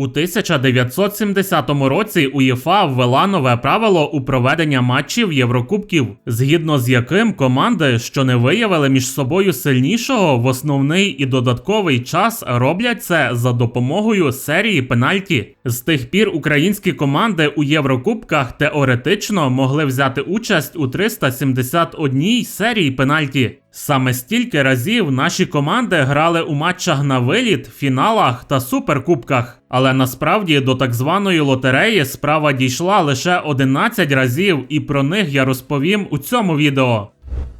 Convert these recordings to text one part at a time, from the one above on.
У 1970 році УЄФА ввела нове правило у проведення матчів Єврокубків, згідно з яким команди, що не виявили між собою сильнішого в основний і додатковий час, роблять це за допомогою серії пенальті. З тих пір українські команди у Єврокубках теоретично могли взяти участь у 371 серії пенальті. Саме стільки разів наші команди грали у матчах на виліт, фіналах та суперкубках. Але насправді до так званої лотереї справа дійшла лише 11 разів, і про них я розповім у цьому відео.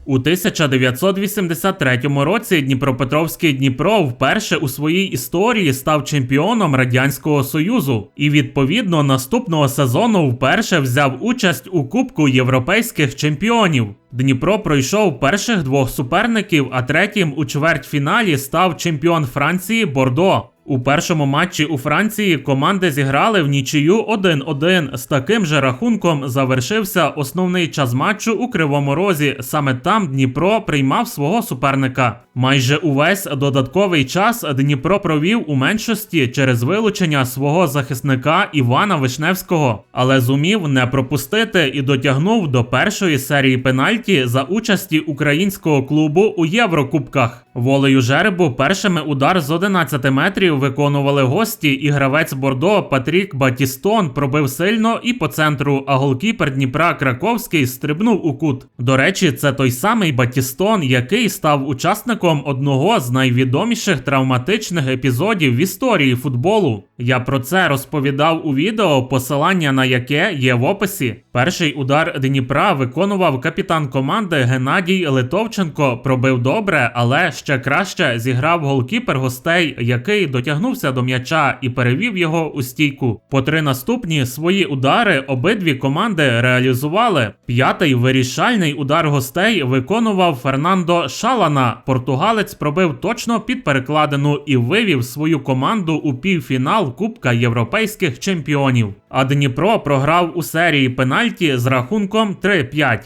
У 1983 році Дніпропетровський Дніпро вперше у своїй історії став чемпіоном Радянського Союзу і відповідно наступного сезону вперше взяв участь у Кубку європейських чемпіонів. Дніпро пройшов перших двох суперників, а третім у чвертьфіналі став чемпіон Франції Бордо. У першому матчі у Франції команди зіграли в нічию 1-1. З таким же рахунком завершився основний час матчу у Кривому Розі. Саме там Дніпро приймав свого суперника. Майже увесь додатковий час Дніпро провів у меншості через вилучення свого захисника Івана Вишневського, але зумів не пропустити і дотягнув до першої серії пенальті за участі українського клубу у Єврокубках. Волею жеребу першими удар з 11 метрів виконували гості, і гравець Бордо Патрік Батістон пробив сильно і по центру, а голкіпер Дніпра Краковський стрибнув у кут. До речі, це той самий Батістон, який став учасником одного з найвідоміших травматичних епізодів в історії футболу. Я про це розповідав у відео, посилання на яке є в описі. Перший удар Дніпра виконував капітан команди Геннадій Литовченко. Пробив добре, але ще краще зіграв голкіпер гостей, який дотягнувся до м'яча і перевів його у стійку. По три наступні свої удари обидві команди реалізували. П'ятий вирішальний удар гостей виконував Фернандо Шалана. Португалець пробив точно під перекладину і вивів свою команду у півфінал Кубка європейських чемпіонів. А Дніпро програв у серії пенальті з рахунком 3-5.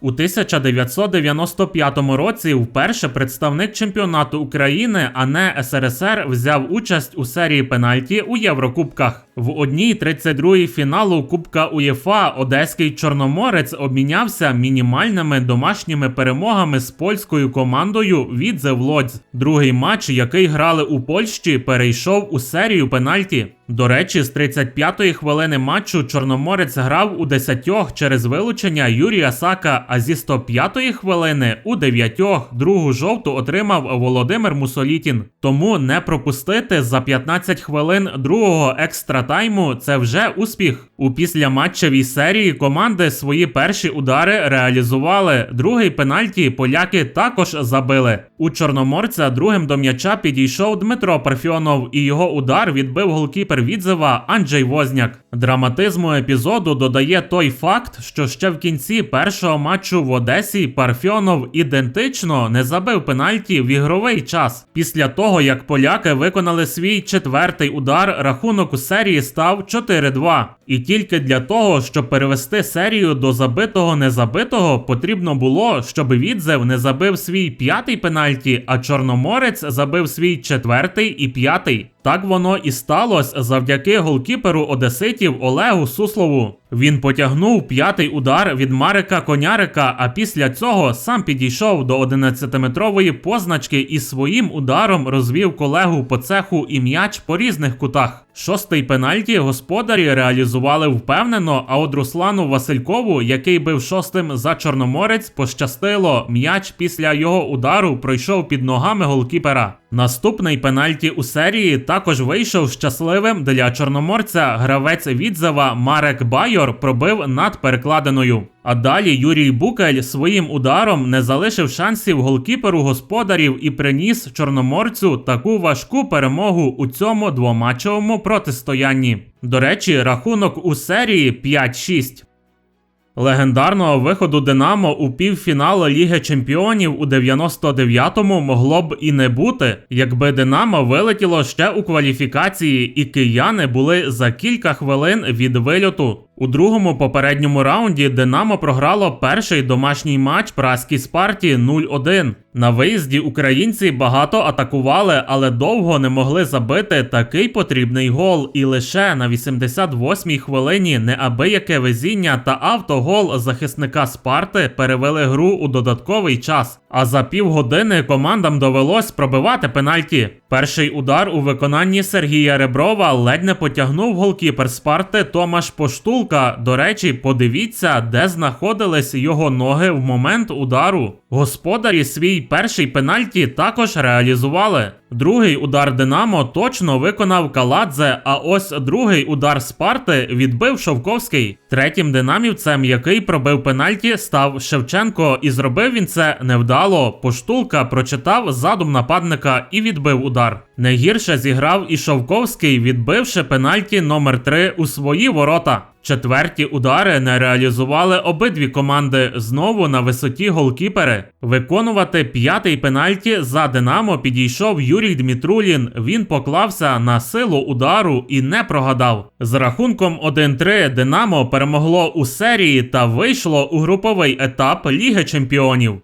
У 1995 році вперше представник чемпіонату України, а не СРСР, взяв участь у серії пенальті у Єврокубках. В одній 32-й фіналу Кубка УЄФА Одеський Чорноморець обмінявся мінімальними домашніми перемогами з польською командою від Лодз. Другий матч, який грали у Польщі, перейшов у серію пенальті. До речі, з 35-ї хвилини матчу Чорноморець грав у 10 через вилучення Юрія Сака, а зі 105-ї хвилини у 9 другу жовту отримав Володимир Мусолітін. Тому не пропустити за 15 хвилин другого екстра тайму це вже успіх. У післяматчевій серії команди свої перші удари реалізували. Другий пенальті поляки також забили. У Чорноморця другим до м'яча підійшов Дмитро Парфьонов, і його удар відбив голкіпер відзива Анджей Возняк. Драматизму епізоду додає той факт, що ще в кінці першого матчу в Одесі Парфьонов ідентично не забив пенальті в ігровий час. Після того як поляки виконали свій четвертий удар, рахунок у серії став 4-2. І тільки для того, щоб перевести серію до забитого незабитого, потрібно було, щоб відзев не забив свій п'ятий пенальті, а Чорноморець забив свій четвертий і п'ятий. Так воно і сталося завдяки голкіперу Одеситів Олегу Суслову. Він потягнув п'ятий удар від Марика Конярика, а після цього сам підійшов до 11-метрової позначки і своїм ударом розвів колегу по цеху і м'яч по різних кутах. Шостий пенальті господарі реалізували впевнено. А от Руслану Василькову, який бив шостим за Чорноморець, пощастило. М'яч після його удару пройшов під ногами голкіпера. Наступний пенальті у серії також вийшов щасливим для чорноморця. Гравець відзава Марек Байор пробив над перекладиною. А далі Юрій Букель своїм ударом не залишив шансів голкіперу господарів і приніс чорноморцю таку важку перемогу у цьому двоматчевому протистоянні. До речі, рахунок у серії 5-6. Легендарного виходу Динамо у півфінал Ліги Чемпіонів у 99-му могло б і не бути, якби Динамо вилетіло ще у кваліфікації, і кияни були за кілька хвилин від вильоту. У другому попередньому раунді Динамо програло перший домашній матч праській Спарті 0-1. На виїзді українці багато атакували, але довго не могли забити такий потрібний гол. І лише на 88-й хвилині неабияке везіння та автогол захисника Спарти перевели гру у додатковий час. А за півгодини командам довелось пробивати пенальті. Перший удар у виконанні Сергія Реброва ледь не потягнув голкіпер Спарти Томаш Поштулка. До речі, подивіться, де знаходились його ноги в момент удару. Господарі свій перший пенальті також реалізували. Другий удар Динамо точно виконав Каладзе, а ось другий удар Спарти відбив Шовковський. Третім динамівцем, який пробив пенальті, став Шевченко, і зробив він це невдало. Поштулка прочитав задум нападника і відбив удар. Не гірше зіграв і Шовковський, відбивши пенальті номер 3 у свої ворота. Четверті удари не реалізували обидві команди знову на висоті голкіпери. Виконувати п'ятий пенальті за Динамо підійшов Юрій Дмитрулін. Він поклався на силу удару і не прогадав. З рахунком 1-3 Динамо перемогло у серії та вийшло у груповий етап Ліги Чемпіонів.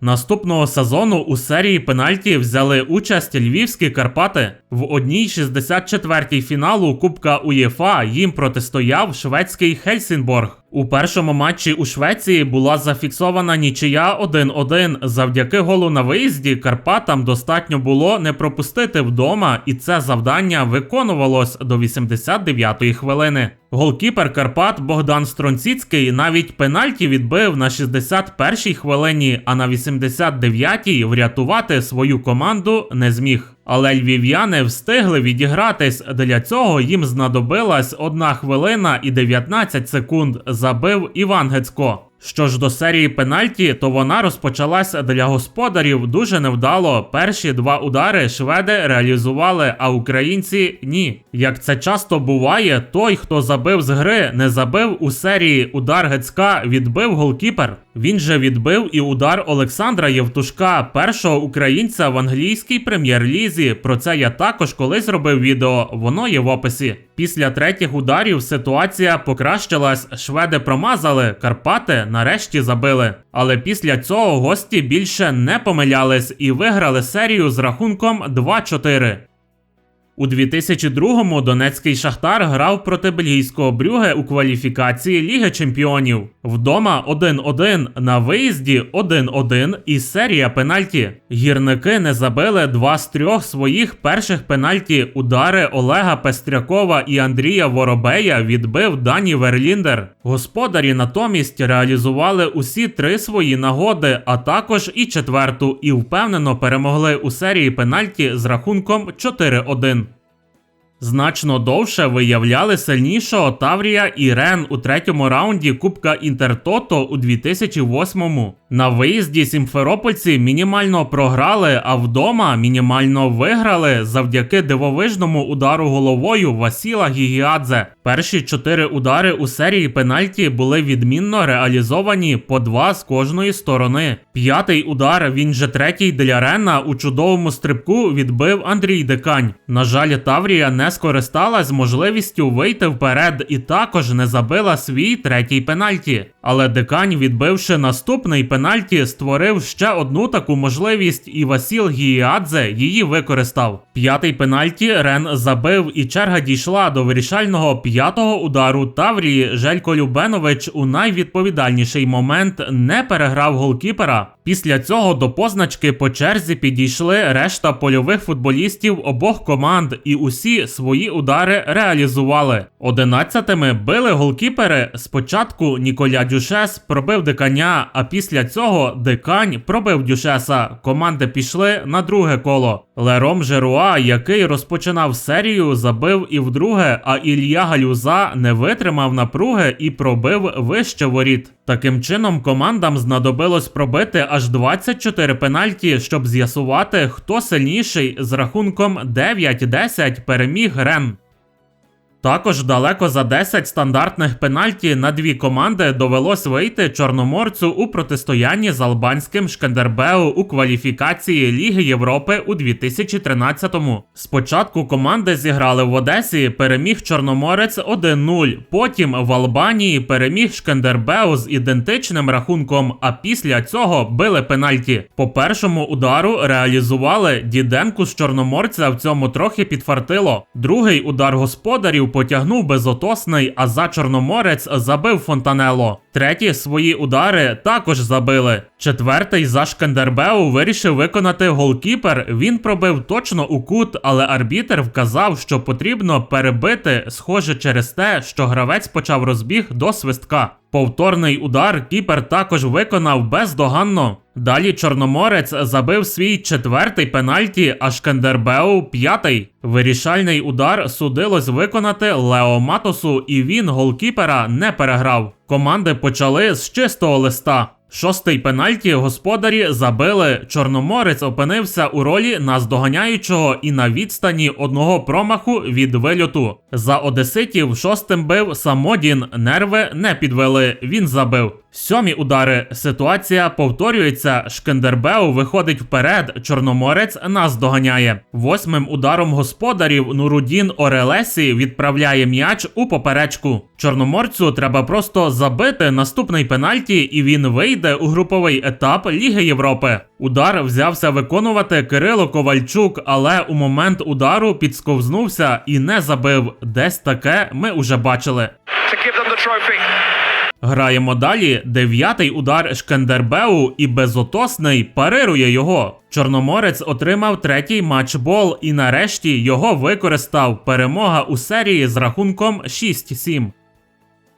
Наступного сезону у серії пенальті взяли участь львівські Карпати. В одній 64-й фіналу Кубка УЄФА їм протистояв шведський Хельсінборг. У першому матчі у Швеції була зафіксована нічия 1-1. Завдяки голу на виїзді Карпатам достатньо було не пропустити вдома, і це завдання виконувалось до 89-ї хвилини. Голкіпер Карпат Богдан Стронціцький навіть пенальті відбив на 61-й хвилині, а на 89-й врятувати свою команду не зміг. Але львів'яни встигли відігратись. Для цього їм знадобилась 1 хвилина і 19 секунд. Забив Іван Гецько. Що ж до серії пенальті, то вона розпочалася для господарів дуже невдало. Перші два удари шведи реалізували, а українці ні. Як це часто буває, той, хто забив з гри, не забив у серії удар Гецька, відбив голкіпер. Він же відбив і удар Олександра Євтушка, першого українця в англійській прем'єр-лізі. Про це я також колись робив відео, воно є в описі. Після третіх ударів ситуація покращилась, шведи промазали, Карпати нарешті забили. Але після цього гості більше не помилялись і виграли серію з рахунком 2-4. У 2002-му Донецький Шахтар грав проти бельгійського Брюге у кваліфікації Ліги Чемпіонів. Вдома 1-1, на виїзді 1-1 і серія пенальті. Гірники не забили два з трьох своїх перших пенальті. Удари Олега Пестрякова і Андрія Воробея відбив Дані Верліндер. Господарі натомість реалізували усі три свої нагоди, а також і четверту, і впевнено перемогли у серії пенальті з рахунком 4-1. Значно довше виявляли сильнішого Таврія і Рен у третьому раунді Кубка Інтертото у 2008-му. На виїзді сімферопольці мінімально програли, а вдома мінімально виграли завдяки дивовижному удару головою Васіла Гігіадзе. Перші чотири удари у серії пенальті були відмінно реалізовані по два з кожної сторони. П'ятий удар, він же третій для Рена у чудовому стрибку відбив Андрій Декань. На жаль, Таврія не скористалась можливістю вийти вперед і також не забила свій третій пенальті. Але Декань, відбивши наступний пенальті, створив ще одну таку можливість, і Васіл Гіадзе її використав. П'ятий пенальті Рен забив, і черга дійшла до вирішального п'ятого удару Таврії. Желько Любенович у найвідповідальніший момент не переграв голкіпера. Після цього до позначки по черзі підійшли решта польових футболістів обох команд, і усі свої удари реалізували. Одинадцятими били голкіпери. Спочатку Ніколя Дюшес пробив диканя, а після цього дикань пробив Дюшеса. Команди пішли на друге коло. Лером Жеруа, який розпочинав серію, забив і вдруге, а Ілья Галюза не витримав напруги і пробив вище воріт. Таким чином, командам знадобилось пробити аж 24 пенальті, щоб з'ясувати, хто сильніший з рахунком 9-10 переміг Рен. Також далеко за 10 стандартних пенальті на дві команди довелось вийти чорноморцю у протистоянні з албанським Шкендербеу у кваліфікації Ліги Європи у 2013-му. Спочатку команди зіграли в Одесі, переміг Чорноморець 1-0. Потім в Албанії переміг Шкендербеу з ідентичним рахунком. А після цього били пенальті. По першому удару реалізували Діденку з Чорноморця. В цьому трохи підфартило. Другий удар господарів потягнув безотосний, а за Чорноморець забив Фонтанело. Треті свої удари також забили. Четвертий за Шкендербеу вирішив виконати голкіпер. Він пробив точно у кут, але арбітер вказав, що потрібно перебити, схоже через те, що гравець почав розбіг до свистка. Повторний удар кіпер також виконав бездоганно. Далі Чорноморець забив свій четвертий пенальті, а Шкендербеу п'ятий. Вирішальний удар судилось виконати Лео Матосу, і він голкіпера не переграв. Команди почали з чистого листа. Шостий пенальті господарі забили. Чорноморець опинився у ролі наздоганяючого і на відстані одного промаху від вильоту. За одеситів шостим бив Самодін. Нерви не підвели. Він забив. Сьомі удари. Ситуація повторюється. Шкендербеу виходить вперед. Чорноморець нас доганяє. Восьмим ударом господарів Нурудін Орелесі відправляє м'яч у поперечку. Чорноморцю треба просто забити наступний пенальті, і він вийде у груповий етап Ліги Європи. Удар взявся виконувати Кирило Ковальчук, але у момент удару підсковзнувся і не забив. Десь таке ми уже бачили. to give them the trophy. Граємо далі. Дев'ятий удар Шкендербеу і безотосний парирує його. Чорноморець отримав третій матчбол і нарешті його використав. Перемога у серії з рахунком 6-7.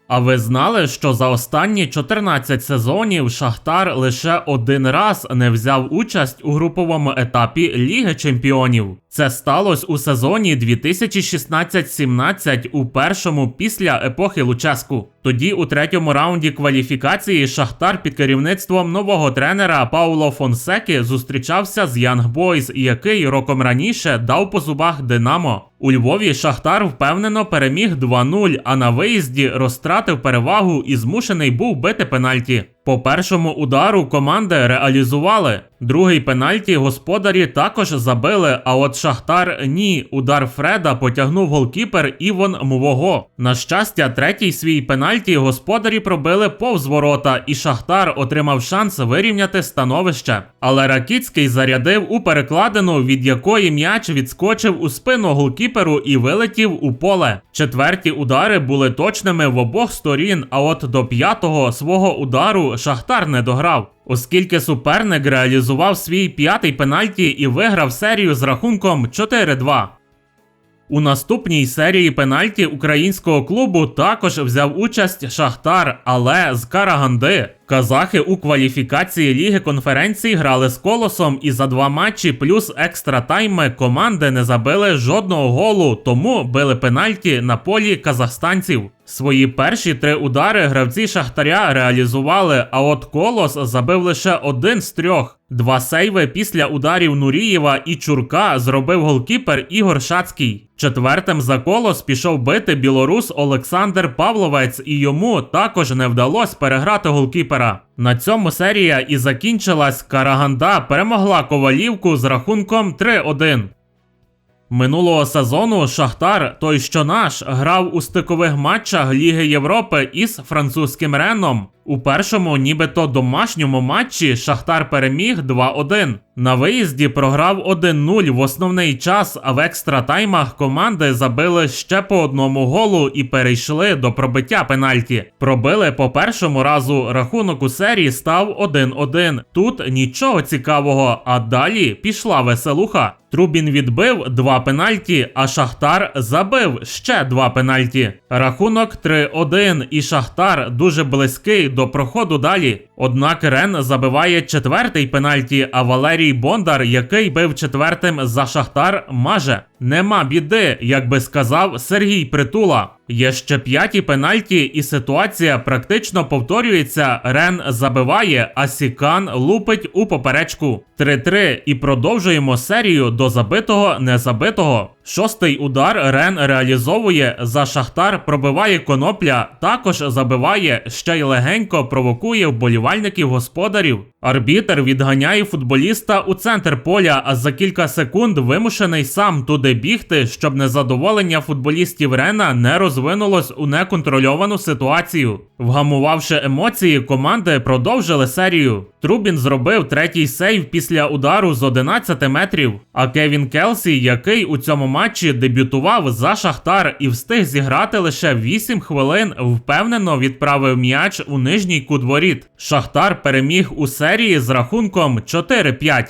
А ви знали, що за останні 14 сезонів Шахтар лише один раз не взяв участь у груповому етапі Ліги Чемпіонів? Це сталося у сезоні 2016-17 у першому після епохи Луческу. Тоді у третьому раунді кваліфікації Шахтар під керівництвом нового тренера Пауло Фонсеки зустрічався з Янг Бойз, який роком раніше дав по зубах Динамо. У Львові Шахтар впевнено переміг 2-0, а на виїзді розтратив перевагу і змушений був бити пенальті. По першому удару команди реалізували. Другий пенальті господарі також забили, а от Шахтар ні. Удар Фреда потягнув голкіпер Івон Мвого. На щастя, третій свій пенальті господарі пробили повз ворота, і Шахтар отримав шанс вирівняти становище. Але Ракіцький зарядив у перекладину, від якої м'яч відскочив у спину голкіперу і вилетів у поле. Четверті удари були точними в обох сторін, а от до п'ятого свого удару Шахтар не дограв. Оскільки суперник реалізував свій п'ятий пенальті і виграв серію з рахунком 4-2. У наступній серії пенальті українського клубу також взяв участь Шахтар, але з Караганди. Казахи у кваліфікації Ліги конференцій грали з колосом, і за два матчі плюс екстра тайми команди не забили жодного голу, тому били пенальті на полі казахстанців. Свої перші три удари гравці Шахтаря реалізували, а от Колос забив лише один з трьох. Два сейви після ударів Нурієва і Чурка зробив голкіпер Ігор Шацький. Четвертим за колос пішов бити білорус Олександр Павловець, і йому також не вдалося переграти голкіпера. На цьому серія і закінчилась. Караганда перемогла ковалівку з рахунком 3-1. Минулого сезону Шахтар, той що наш, грав у стикових матчах Ліги Європи із французьким Реном. У першому, нібито домашньому матчі Шахтар переміг 2-1. На виїзді програв 1-0 в основний час, а в екстра таймах команди забили ще по одному голу і перейшли до пробиття пенальті. Пробили по першому разу. Рахунок у серії став 1-1. Тут нічого цікавого, а далі пішла веселуха. Трубін відбив два пенальті, а Шахтар забив ще два пенальті. Рахунок 3-1, і Шахтар дуже близький до проходу далі. Однак Рен забиває четвертий пенальті, а Валерій Бондар, який бив четвертим за Шахтар, маже. Нема біди, як би сказав Сергій Притула. Є ще п'яті пенальті, і ситуація практично повторюється. Рен забиває, а Сікан лупить у поперечку. 3-3 і продовжуємо серію до забитого незабитого. Шостий удар Рен реалізовує за Шахтар, пробиває конопля, також забиває, ще й легенько провокує вболівальників господарів. Арбітер відганяє футболіста у центр поля, а за кілька секунд вимушений сам туди бігти, щоб незадоволення футболістів Рена не розвинулось у неконтрольовану ситуацію. Вгамувавши емоції, команди продовжили серію. Трубін зробив третій сейв після удару з 11 метрів. А Кевін Келсі, який у цьому матчі дебютував за Шахтар і встиг зіграти лише 8 хвилин, впевнено відправив м'яч у нижній кут воріт. Шахтар переміг у серії з рахунком 4-5.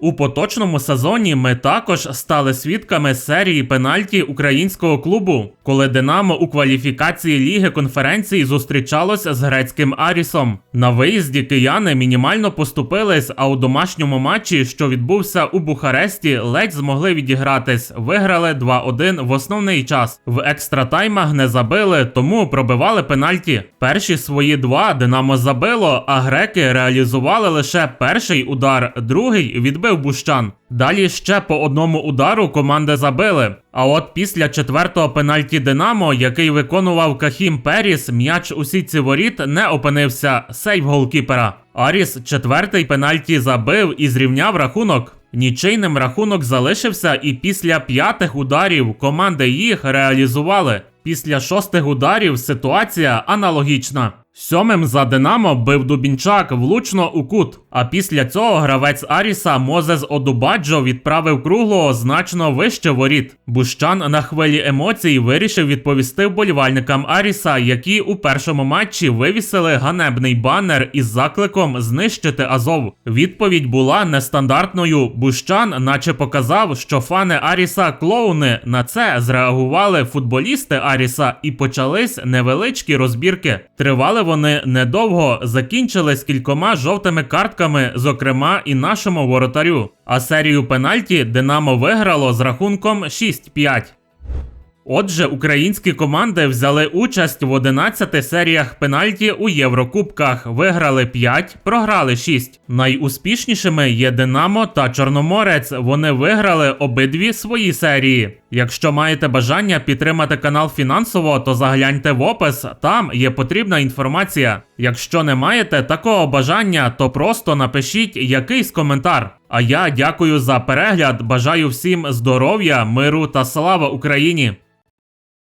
У поточному сезоні ми також стали свідками серії пенальті українського клубу, коли Динамо у кваліфікації Ліги конференції зустрічалося з грецьким Арісом. На виїзді кияни мінімально поступились, а у домашньому матчі, що відбувся у Бухаресті, ледь змогли відігратись. Виграли 2-1 в основний час. В екстратаймах не забили, тому пробивали пенальті. Перші свої два Динамо забило, а греки реалізували лише перший удар, другий відбив Бущан. Далі ще по одному удару команди забили. А от після четвертого пенальті Динамо, який виконував Кахім Періс, м'яч у сітці воріт не опинився. Сейв голкіпера. Аріс четвертий пенальті забив і зрівняв рахунок. Нічийним рахунок залишився, і після п'ятих ударів команди їх реалізували. Після шостих ударів ситуація аналогічна. Сьомим за Динамо бив Дубінчак влучно у кут. А після цього гравець Аріса Мозес Одубаджо відправив круглого значно вище воріт. Бущан на хвилі емоцій вирішив відповісти вболівальникам Аріса, які у першому матчі вивісили ганебний банер із закликом знищити Азов. Відповідь була нестандартною. Бущан, наче показав, що фани Аріса клоуни. На це зреагували футболісти Аріса і почались невеличкі розбірки. Тривали вони недовго, закінчились кількома жовтими картками, зокрема і нашому воротарю. А серію пенальті Динамо виграло з рахунком 6-5. Отже, українські команди взяли участь в 11 серіях пенальті у Єврокубках. Виграли 5, програли 6. Найуспішнішими є Динамо та Чорноморець. Вони виграли обидві свої серії. Якщо маєте бажання підтримати канал фінансово, то загляньте в опис, там є потрібна інформація. Якщо не маєте такого бажання, то просто напишіть якийсь коментар. А я дякую за перегляд. Бажаю всім здоров'я, миру та слава Україні!